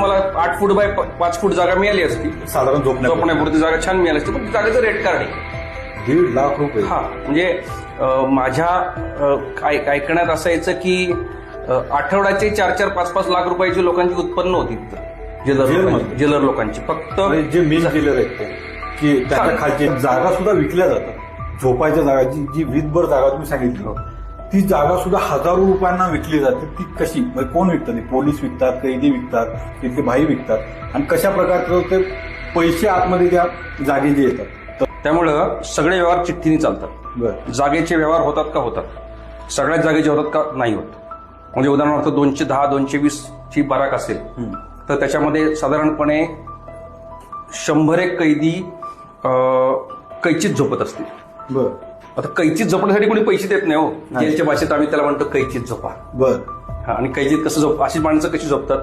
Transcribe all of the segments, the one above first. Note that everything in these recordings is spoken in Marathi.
मला आठ फूट बाय पाच फूट जागा मिळाली असती. साधारण झोपण्या झोपण्यापुरती जागा छान मिळाली असती. पण ती जागेचं रेट कार्ड आहे. दीड लाख रुपये. हा म्हणजे माझ्या ऐकण्यात असायचं की आठवड्याचे चार चार पाच पाच लाख रुपयाची लोकांची उत्पन्न होती तिथं. जेलर? लोकांची जेलर लोकांची. फक्त जे मेन केलेलं आहेत ते की त्याच्या खालची जागा सुद्धा विकल्या जातात. झोपायच्या जागा जी जी वीजभर जागा तुम्ही सांगितली. ती जागा सुद्धा हजारो रुपयांना विकली जाते. ती कशी? म्हणजे कोण विकतात ती पोलीस विकतात कैदी विकतात तिथले भाई विकतात. आणि कशा प्रकारचं ते पैसे आतमध्ये त्या जागेचे येतात. तर त्यामुळं सगळे व्यवहार चिठ्ठीने चालतात. जागेचे व्यवहार होतात का होतात? सगळ्याच जागेचे होतात का नाही होत? म्हणजे उदाहरणार्थ दोनशे दहा दोनशे वीस ची बाराक असेल. तर त्याच्यामध्ये साधारणपणे शंभर एक कैदी कैचीत झोपत असतील. बर. आता कैचीत झोपण्यासाठी कोणी पैसे देत नाही हो. जेलच्या भाषेत आम्ही त्याला म्हणतो कैचीत झोपा. बर. हा, आणि कैचीत कसं झोप अशी माणसं कशी झोपतात?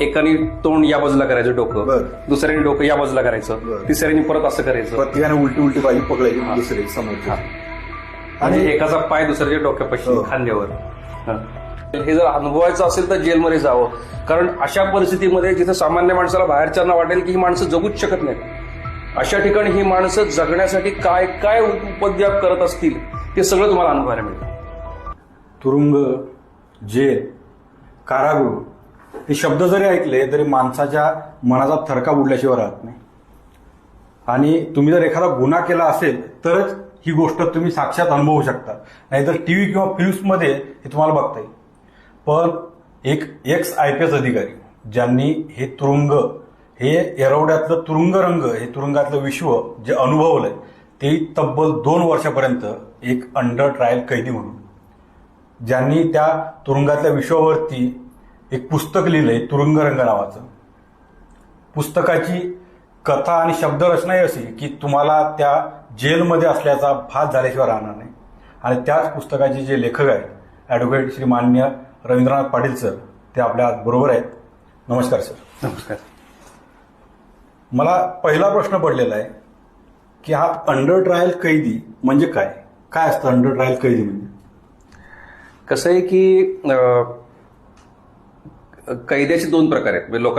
एकाने तोंड या बाजूला करायचं डोकं. दुसऱ्याने डोकं या बाजूला करायचं. तिसऱ्याने परत असं करायचं. प्रत्येकाने उलटी उलटी बाजू पकडायची दुसरे समोर आणि एकाचा पाय दुसऱ्याच्या डोक्यापाशी हो. खांद्यावर. हा. हे जर अनुभवायचं असेल तर जेलमध्ये जावं. कारण अशा परिस्थितीमध्ये जिथे सामान्य माणसाला बाहेरच्यांना वाटेल की ही माणसं जगूच शकत नाहीत. अशा ठिकाणी ही माणसं जगण्यासाठी काय काय उपद्व्याप करत असतील ते सगळं तुम्हाला अनुभवायला मिळेल. तुरुंग जेल कारागृह हे शब्द जरी ऐकले तरी माणसाच्या मनाचा थरका उडल्याशिवाय राहत नाही. आणि तुम्ही जर एखादा गुन्हा केला असेल तरच ही गोष्ट तुम्ही साक्षात अनुभवू शकता. नाहीतर टी व्ही किंवा फिल्म्समध्ये हे तुम्हाला बघता येईल. पण एक एक्स आय पी एस अधिकारी ज्यांनी हे तुरुंग हे एरवड्यातलं तुरुंग रंग हे तुरुंगातलं विश्व जे अनुभवलंय ते तब्बल दोन वर्षापर्यंत एक अंडर ट्रायल कैदी म्हणून. ज्यांनी त्या तुरुंगातल्या विश्वावरती एक पुस्तक लिहिलंय तुरुंग रंग नावाचं. पुस्तकाची कथा आणि शब्दरचनाही अशी की तुम्हाला त्या जेलमध्ये असल्याचा भास झाल्याशिवाय राहणार नाही. आणि त्याच पुस्तकाचे जे लेखक आहेत ॲडव्होकेट श्री मान्य रवींद्रनाथ पाटील सर ते आपल्या आज बरोबर आहेत. नमस्कार सर नमस्कार. मला पहिला प्रश्न पडलेला आहे की हा अंडर ट्रायल कैदी म्हणजे काय? काय असतं अंडर ट्रायल कैदी म्हणजे? कसं आहे की कैद्याचे दोन प्रकार आहेत. म्हणजे लोकांना